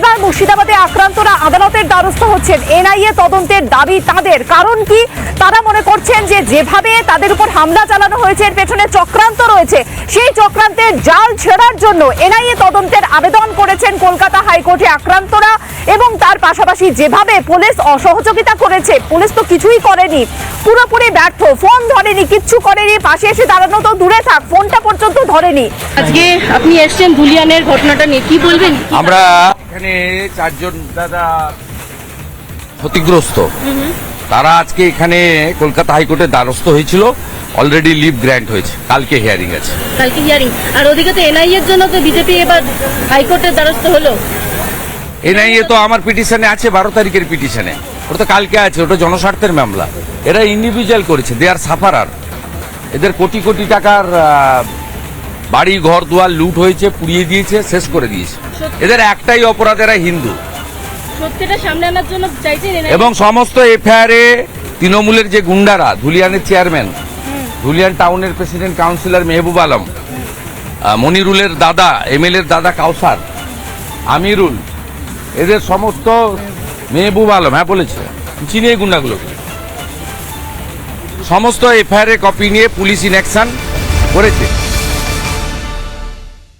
এবার মুর্শিদাবাদে আক্রান্তরা আদালতের দ্বারস্থ হচ্ছেন। এনআইএ তদন্তের দাবি তাদের। কারণ কি? তারা মনে করছেন যে যেভাবে তাদের উপর হামলা চালানো হয়েছে, এর পেছনে চক্রান্ত রয়েছে। সেই চক্রান্তের জাল ছেড়ার জন্য এনআইএ তদন্তের আবেদন করেছেন কলকাতা হাইকোর্টে আক্রান্তরা। এবং তার পাশাপাশি যেভাবে পুলিশ অসহযোগিতা করেছে পুলিশ তো কিছুই করেনি। পুরোপুরি ব্যর্থ ফোন ধরেনি কিচ্ছু করেনি পাশে এসে দাঁড়ানো তো দূরে থাক ফোনটা পর্যন্ত ধরেনি। আজকে আপনি এসছেন ধুলিয়ানের ঘটনাটা নিয়ে কি বলবেন? আমরা এখানে চারজন দাদা ক্ষতিগ্রস্ত। তারা আজকে এখানে কলকাতা হাইকোর্টের দ্বারস্থ হয়েছিল অলরেডি লিভ গ্র্যান্ট হয়েছে কালকে হিয়ারিং আছে। কালকে হিয়ারিং আর ওদিকে তো এনআইএ এর জন্য তো বিজেপি এবার হাইকোর্টের দ্বারস্থ হলো। এনআইএ তো আমার পিটিশনে আছে বারো তারিখের পিটিশনে। ওটা তো কালকে আছে ওটা জনস্বার্থের মামলা। এরা ইন্ডিভিজুয়াল করেছে দে আর সাফারার এদের কোটি কোটি টাকার বাড়ি ঘর দুয়ার লুট হয়েছে পুড়িয়ে দিয়েছে শেষ করে দিয়েছে। এদের একটাই অপরাধ এরা হিন্দু? এবং সমস্ত এফআইআরে তৃণমূলের যে গুন্ডারা ধুলিয়ানের চেয়ারম্যান ধুলিয়ান টাউনের প্রেসিডেন্ট কাউন্সিলর মেহবুব আলম মনিরুলের দাদা এমএলএর দাদা কাউসার আমিরুল এদের সমস্ত মেহবুব আলম হ্যাঁ বলেছে। চিনি এই গুন্ডাগুলোকে সমস্ত এফআইআর কপি নিয়ে পুলিশ ইনঅ্যাকশন করেছে।